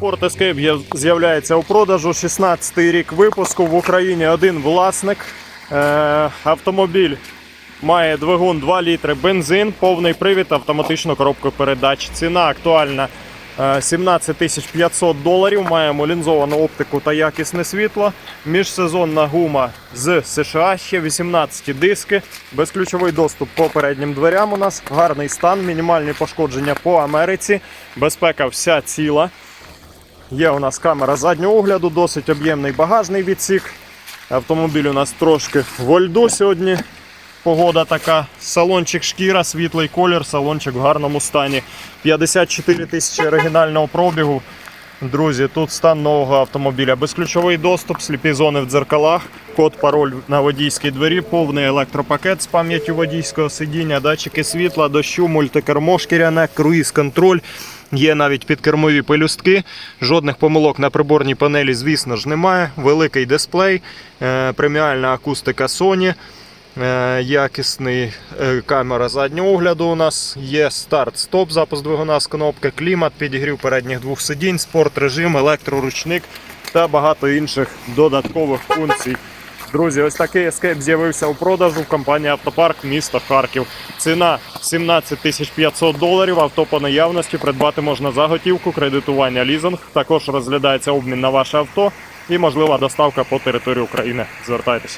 Ford Escape з'являється у продажу. 16-й рік випуску в Україні один власник. Е, автомобіль має двигун 2 літри бензин, повний привід, автоматичну коробку передач. Ціна актуальна е, 17 500 доларів. Маємо лінзовану оптику та якісне світло. Міжсезонна гума з США, ще 18 диски, безключовий доступ по переднім дверям. У нас гарний стан, мінімальні пошкодження по Америці. Безпека вся ціла. Є у нас камера заднього огляду, досить об'ємний багажний відсік. Автомобіль у нас трошки в льду сьогодні. Погода така. Салончик шкіра, світлий колір, салончик в гарному стані. 54 тисячі оригінального пробігу. Друзі, тут стан нового автомобіля. Безключовий доступ, сліпі зони в дзеркалах, код, пароль на водійській двері, повний електропакет з пам'яттю водійського сидіння, датчики світла, дощу, мультикермо шкіряне, круїз-контроль. Є навіть підкермові пелюстки. Жодних помилок на приборній панелі, звісно ж, немає. Великий дисплей, е, преміальна акустика Sony. Е, Якісний е, камера заднього огляду у нас є старт-стоп, запуск двигуна з кнопки, клімат, підігрів передніх двох сидінь, спорт режим, електроручник та багато інших додаткових функцій. Друзі, ось такий ескейп з'явився у продажу в компанії Автопарк міста Харків. Ціна 17 тисяч 500 доларів. Авто по наявності придбати можна за готівку, кредитування, лізинг. Також розглядається обмін на ваше авто і можлива доставка по території України. Звертайтеся.